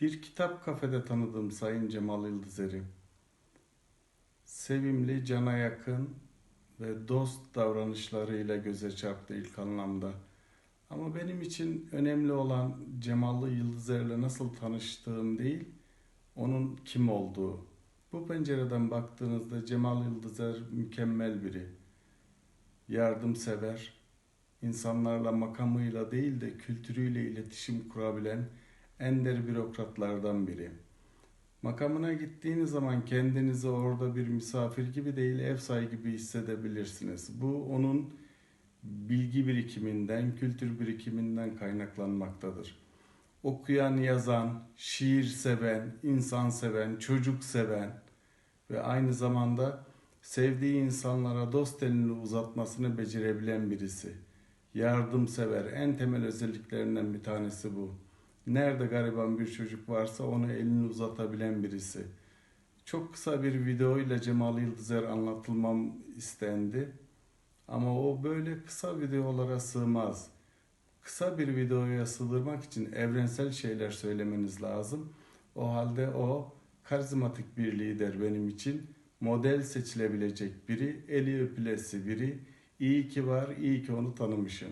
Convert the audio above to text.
Bir kitap kafede tanıdığım Sayın Cemal Yıldızer'i. Sevimli, cana yakın ve dost davranışlarıyla göze çarptı ilk anlamda. Ama benim için önemli olan Cemallı Yıldızer'le nasıl tanıştığım değil, onun kim olduğu. Bu pencereden baktığınızda Cemal Yıldızer mükemmel biri. Yardımsever, insanlarla makamıyla değil de kültürüyle iletişim kurabilen ender bürokratlardan biri. Makamına gittiğiniz zaman kendinizi orada bir misafir gibi değil ev sahibi gibi hissedebilirsiniz. Bu onun bilgi birikiminden, kültür birikiminden kaynaklanmaktadır. Okuyan, yazan, şiir seven, insan seven, çocuk seven ve aynı zamanda sevdiği insanlara dost elini uzatmasını becerebilen birisi. Yardımsever, en temel özelliklerinden bir tanesi bu. Nerede gariban bir çocuk varsa ona elini uzatabilen birisi. Çok kısa bir video ile Cemal Yıldızer anlatılmam istendi. Ama o böyle kısa videolara sığmaz. Kısa bir videoya sığdırmak için evrensel şeyler söylemeniz lazım. O halde o karizmatik bir lider benim için. Model seçilebilecek biri, eli öpülesi biri. İyi ki var, iyi ki onu tanımışım.